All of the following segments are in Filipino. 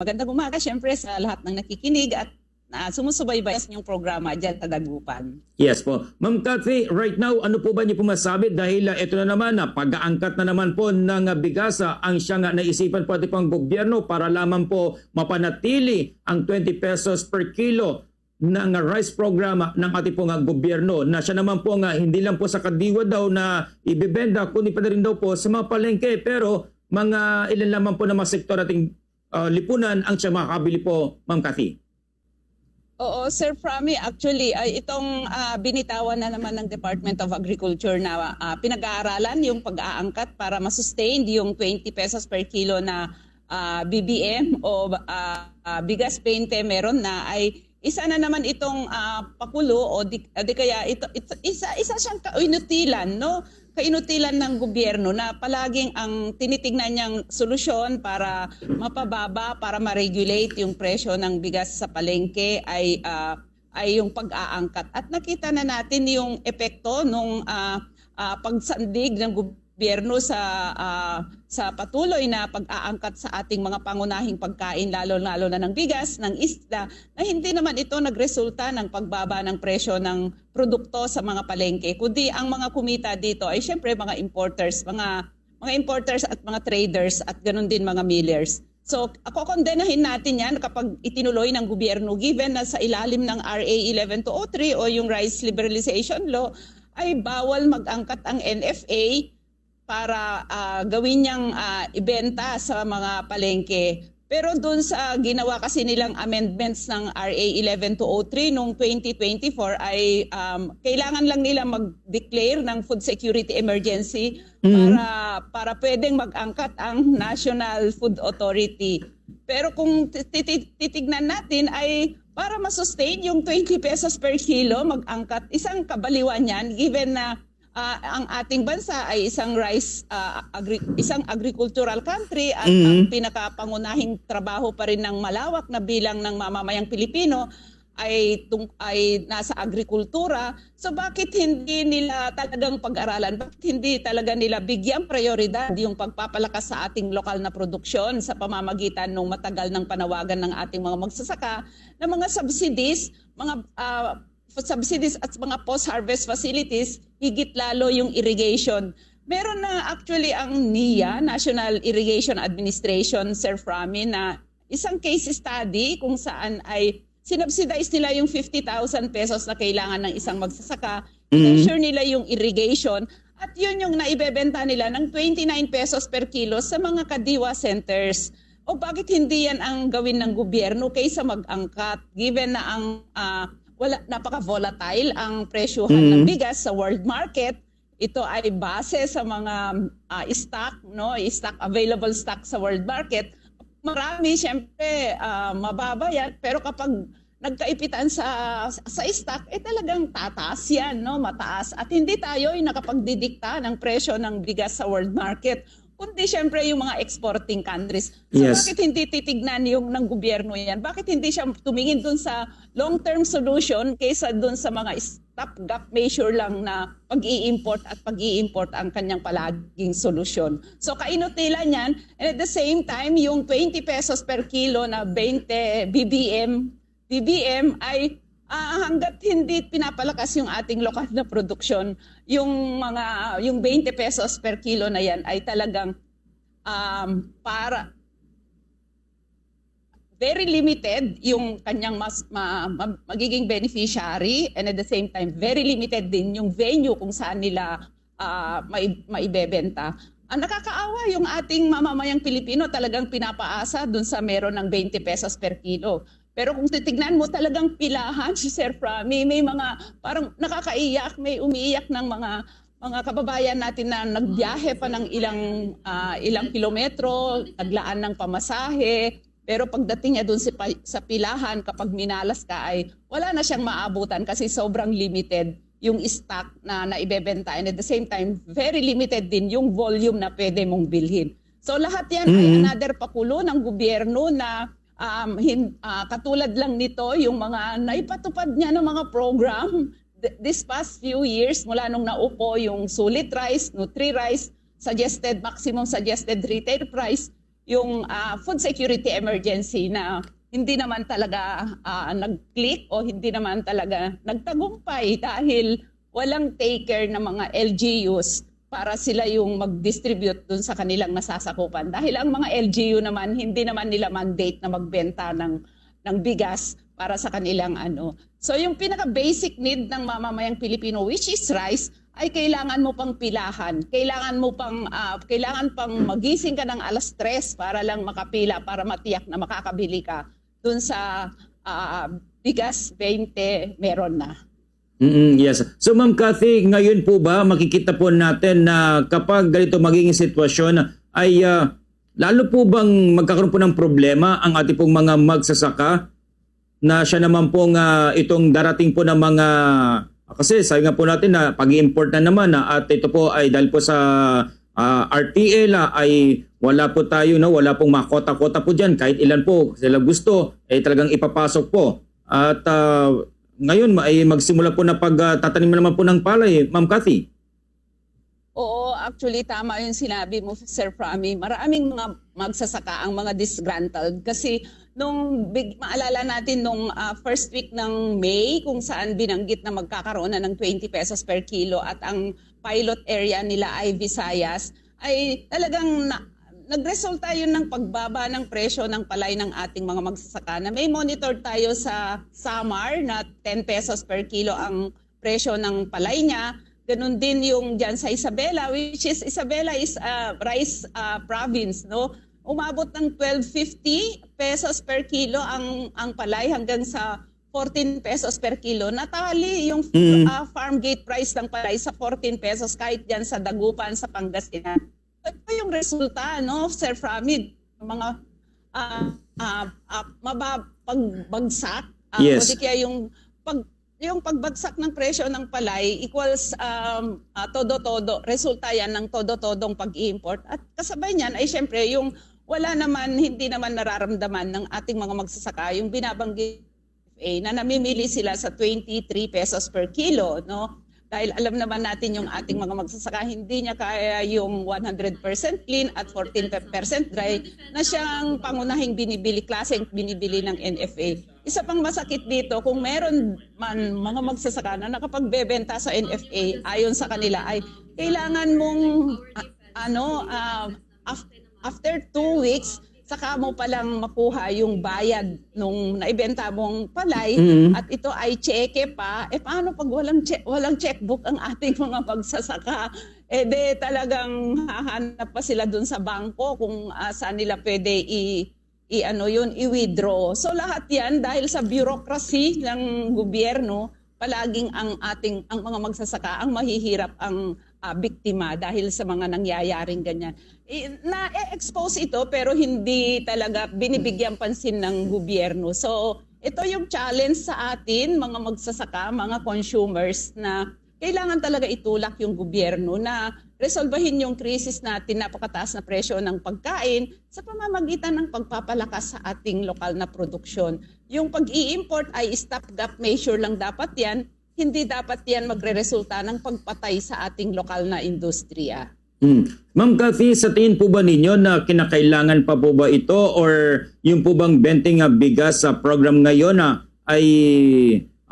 Magandang umaga syempre sa lahat ng nakikinig at na sumusubaybay sa inyong programa dyan sa Dagupan. Yes po. Ma'am Cathy, right now, ano po ba niyo po masabi? Dahil uh, ito na naman, na pag-aangkat na naman po ng uh, bigasa ang siya nga naisipan po ating pang gobyerno para lamang po mapanatili ang 20 pesos per kilo ng uh, rice program uh, ng ating pong uh, gobyerno na siya naman po nga hindi lang po sa kadiwa daw na ibebenda kundi pa rin daw po sa mga palengke pero mga ilan lamang po na mga sektor ating uh, lipunan ang siya makakabili po, Ma'am Cathy. Oo, Sir Prami, actually, ay itong ah, binitawan na naman ng Department of Agriculture na ah, pinag-aaralan yung pag-aangkat para masustain yung 20 pesos per kilo na ah, BBM o ah, ah, bigas 20 meron na ay isa na naman itong ah, pakulo o di, di kaya ito, ito- isa isa siyang kainutilan no kainutilan ng gobyerno na palaging ang tinitignan niyang solusyon para mapababa para ma-regulate yung presyo ng bigas sa palengke ay ah, ay yung pag-aangkat. At nakita na natin yung epekto nung ah, ah, pagsandig ng gobyerno sa ah, sa patuloy na pag-aangkat sa ating mga pangunahing pagkain lalo-lalo na ng bigas, ng isda na hindi naman ito nagresulta ng pagbaba ng presyo ng produkto sa mga palengke kundi ang mga kumita dito ay syempre mga importers, mga mga importers at mga traders at ganun din mga millers. So, ako kondenahin natin yan kapag itinuloy ng gobyerno given na sa ilalim ng RA 11203 o yung Rice Liberalization Law ay bawal mag-angkat ang NFA para ah, gawin niyang ah, ibenta sa mga palengke. Pero doon sa ginawa kasi nilang amendments ng RA 11203 noong 2024 ay um, kailangan lang nila mag-declare ng food security emergency para para pwedeng mag-angkat ang National Food Authority. Pero kung titi- titignan natin ay para ma-sustain yung 20 pesos per kilo mag-angkat, isang kabaliwan yan given na ah, ang ating bansa ay isang rice ah, agri- isang agricultural country at ang pinakapangunahing trabaho pa rin ng malawak na bilang ng mamamayang Pilipino ay tung ay nasa agrikultura. So bakit hindi nila talagang pag-aralan? Bakit hindi talaga nila bigyan prioridad yung pagpapalakas sa ating lokal na produksyon sa pamamagitan ng matagal ng panawagan ng ating mga magsasaka na mga subsidies mga ah, subsidies at mga post-harvest facilities, higit lalo yung irrigation. Meron na actually ang NIA, National Irrigation Administration, Sir Frami, na isang case study kung saan ay sinubsidize nila yung 50,000 pesos na kailangan ng isang magsasaka, measure nila yung irrigation, at yun yung naibebenta nila ng 29 pesos per kilo sa mga kadiwa centers. O bakit hindi yan ang gawin ng gobyerno kaysa mag-angkat given na ang ah, wala napaka-volatile ang presyuhan ng bigas sa world market. Ito ay base sa mga ah, stock, no, stock available stock sa world market. Marami siyempre ah, mababa yan, pero kapag nagkaipitan sa sa stock eh talagang tataas yan no mataas at hindi tayo ay nakapagdidikta ng presyo ng bigas sa world market kundi syempre yung mga exporting countries. So Yes. bakit hindi titignan yung ng gobyerno yan? Bakit hindi siya tumingin dun sa long-term solution kaysa dun sa mga stopgap measure lang na pag-i-import at pag-i-import ang kanyang palaging solusyon. So kainutila niyan and at the same time yung 20 pesos per kilo na 20 BBM BBM ay ah, hanggat hindi pinapalakas yung ating lokal na produksyon, yung mga yung 20 pesos per kilo na yan ay talagang um, para very limited yung kanyang mas ma- ma- magiging beneficiary and at the same time very limited din yung venue kung saan nila ah, mai- maibebenta. Ang nakakaawa yung ating mamamayang Pilipino talagang pinapaasa dun sa meron ng 20 pesos per kilo. Pero kung titignan mo talagang pilahan si Sir Prami, may mga parang nakakaiyak, may umiiyak ng mga mga kababayan natin na nagbiyahe pa ng ilang ah, ilang kilometro, naglaan ng pamasahe, pero pagdating niya doon sa, pilahan, kapag minalas ka ay wala na siyang maabutan kasi sobrang limited yung stock na naibebenta. And at the same time, very limited din yung volume na pwede mong bilhin. So lahat yan ay another pakulo ng gobyerno na um, hin, ah, katulad lang nito yung mga naipatupad niya ng mga program th- this past few years mula nung naupo yung sulit rice, nutri rice, suggested maximum suggested retail price yung ah, food security emergency na hindi naman talaga ah, nag-click o hindi naman talaga nagtagumpay dahil walang taker ng mga LGUs para sila yung mag-distribute dun sa kanilang nasasakupan. Dahil ang mga LGU naman, hindi naman nila mandate na magbenta ng, ng bigas para sa kanilang ano. So yung pinaka-basic need ng mamamayang Pilipino, which is rice, ay kailangan mo pang pilahan. Kailangan mo pang, ah, kailangan pang magising ka ng alas 3 para lang makapila, para matiyak na makakabili ka dun sa ah, bigas 20 meron na. Mm, yes. So Ma'am Cathy, ngayon po ba makikita po natin na kapag ganito magiging sitwasyon ay ah, lalo po bang magkakaroon po ng problema ang ating pong mga magsasaka? Na siya naman pong ah, itong darating po ng mga kasi sabi nga po natin na pag-import na naman na at ito po ay dahil po sa ah, RTL ah, ay wala po tayo no? Wala pong makota-kota po diyan kahit ilan po sila gusto ay talagang ipapasok po. At ah, ngayon ay magsimula po na pagtatanim naman po ng palay, Ma'am Cathy. Oo, actually tama yung sinabi mo, Sir Prami. Maraming mga magsasaka ang mga disgruntled kasi nung big, maalala natin nung ah, first week ng May kung saan binanggit na magkakaroon na ng 20 pesos per kilo at ang pilot area nila ay Visayas ay talagang na, nagresulta yun ng pagbaba ng presyo ng palay ng ating mga magsasaka na may monitor tayo sa Samar na 10 pesos per kilo ang presyo ng palay niya Ganun din yung dyan sa Isabela, which is Isabela is a rice uh, province, no? Umabot ng 12.50 pesos per kilo ang ang palay hanggang sa 14 pesos per kilo. Natali yung Mm. uh, farm gate price ng palay sa 14 pesos kahit dyan sa Dagupan, sa Pangasinan. Ito yung resulta, no, Sir Framid, mga uh, uh, uh, mabapagbagsak. Uh, Yes. O di kaya yung pag yung pagbagsak ng presyo ng palay equals um, ah, todo-todo. Resulta yan ng todo-todong pag-import. At kasabay niyan ay syempre yung wala naman, hindi naman nararamdaman ng ating mga magsasaka yung binabanggit FA na namimili sila sa 23 pesos per kilo. No? Dahil alam naman natin yung ating mga magsasaka, hindi niya kaya yung 100% clean at 14% dry na siyang pangunahing binibili, klaseng binibili ng NFA. Isa pang masakit dito, kung meron man mga magsasaka na nakapagbebenta sa NFA, ayon sa kanila ay kailangan mong a- ano af- after two weeks saka mo palang makuha yung bayad nung naibenta mong palay Mhm. at ito ay cheque pa, eh paano pag walang, che- walang checkbook ang ating mga pagsasaka? Eh de talagang hahanap pa sila dun sa bangko kung ah, saan nila pwede i, i ano yun, i-withdraw. So lahat yan dahil sa bureaucracy ng gobyerno, palaging ang ating ang mga magsasaka ang mahihirap ang ah, biktima dahil sa mga nangyayaring ganyan. Na-expose ito pero hindi talaga binibigyan pansin ng gobyerno. So ito yung challenge sa atin mga magsasaka, mga consumers na kailangan talaga itulak yung gobyerno na resolbahin yung krisis natin, napakataas na presyo ng pagkain sa pamamagitan ng pagpapalakas sa ating lokal na produksyon. Yung pag-i-import ay stopgap measure lang dapat yan, hindi dapat yan magre-resulta ng pagpatay sa ating lokal na industriya. Hmm. Ma'am Cathy, sa tingin po ba ninyo na kinakailangan pa po ba ito or yung po bang benting bigas sa program ngayon na ay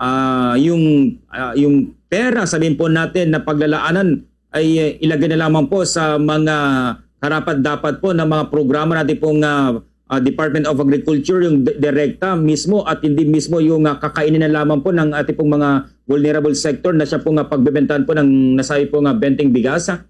ah, yung ah, yung pera sabihin po natin na paglalaanan ay ilagay na lamang po sa mga karapat dapat po ng mga programa natin pong ah, ah, Department of Agriculture yung di- direkta mismo at hindi mismo yung ah, kakainin na lamang po ng ating pong mga vulnerable sector na siya pong uh, pagbebentahan po ng nasabi po nga benting bigas. ah?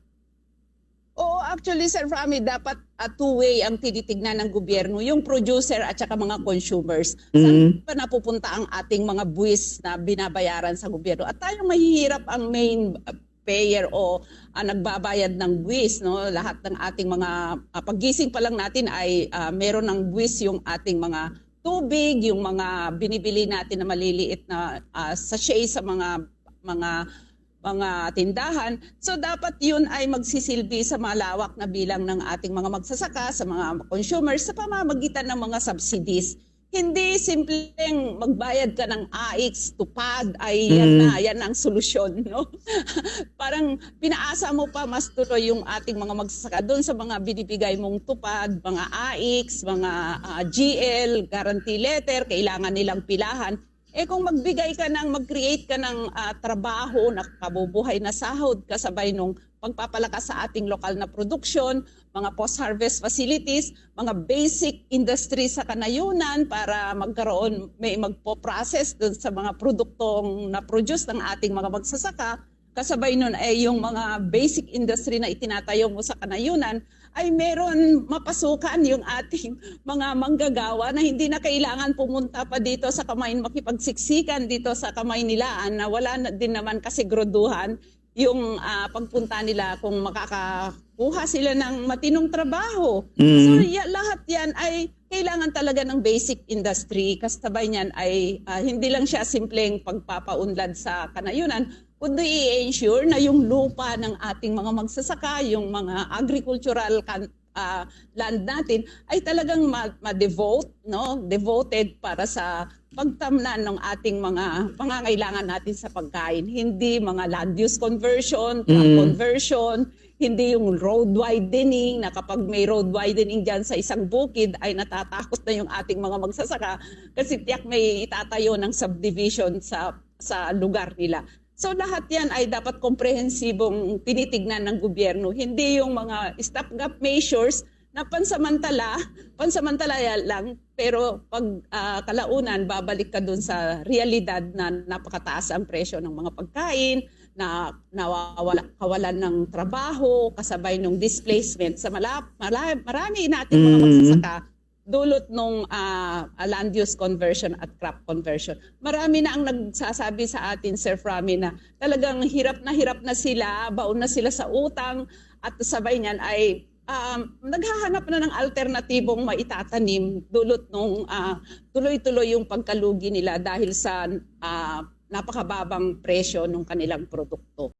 Oo, actually, Sir Fami, dapat a two-way ang tinitignan ng gobyerno, yung producer at saka mga consumers. Saan Mhm. pa napupunta ang ating mga buwis na binabayaran sa gobyerno? At tayo mahihirap ang main uh, payer o ah, nagbabayad ng buwis. No? Lahat ng ating mga, ah, paggising pa lang natin ay ah, meron ng buwis yung ating mga tubig, yung mga binibili natin na maliliit na ah, sachet sa mga mga mga tindahan. So dapat yun ay magsisilbi sa malawak na bilang ng ating mga magsasaka, sa mga consumers, sa pamamagitan ng mga subsidies. Hindi simpleng magbayad ka ng AX, tupad, ay yan Mm. na, yan ang solusyon, no? Parang pinaasa mo pa mas tuloy yung ating mga magsasaka doon sa mga binibigay mong tupad, mga AX, mga ah, GL, guarantee letter, kailangan nilang pilahan. Eh kung magbigay ka ng, mag-create ka ng ah, trabaho na kabubuhay na sahod kasabay nung pagpapalakas sa ating lokal na produksyon, mga post-harvest facilities, mga basic industry sa kanayunan para magkaroon, may magpo-process dun sa mga produktong na-produce ng ating mga magsasaka. Kasabay nun ay yung mga basic industry na itinatayo mo sa kanayunan ay meron mapasukan yung ating mga manggagawa na hindi na kailangan pumunta pa dito sa kamay makipagsiksikan dito sa kamay nilaan na wala na din naman kasiguraduhan yung ah, pagpunta nila kung makakakuha sila ng matinong trabaho. Mm. So ya, lahat yan ay kailangan talaga ng basic industry. Kasabay niyan ay ah, hindi lang siya simpleng pagpapaunlad sa kanayunan, kundi i-ensure na yung lupa ng ating mga magsasaka, yung mga agricultural kan- ah, land natin ay talagang ma- ma-devote, no? devoted para sa pagtamnan ng ating mga pangangailangan natin sa pagkain. Hindi mga land use conversion, crop Mm. conversion, hindi yung road widening na kapag may road widening dyan sa isang bukid ay natatakot na yung ating mga magsasaka kasi tiyak may itatayo ng subdivision sa sa lugar nila. So lahat yan ay dapat komprehensibong tinitignan ng gobyerno. Hindi yung mga stopgap measures na pansamantala, pansamantala lang, pero pag ah, kalaunan, babalik ka dun sa realidad na napakataas ang presyo ng mga pagkain, na nawawala kawalan ng trabaho, kasabay ng displacement sa mala, mala, marami nating mga Mm. magsasaka dulot nung ah, land use conversion at crop conversion. Marami na ang nagsasabi sa atin, Sir Frami, na talagang hirap na hirap na sila, baon na sila sa utang, at sabay niyan ay um, naghahanap na ng alternatibong maitatanim dulot nung ah, tuloy-tuloy yung pagkalugi nila dahil sa ah, napakababang presyo ng kanilang produkto.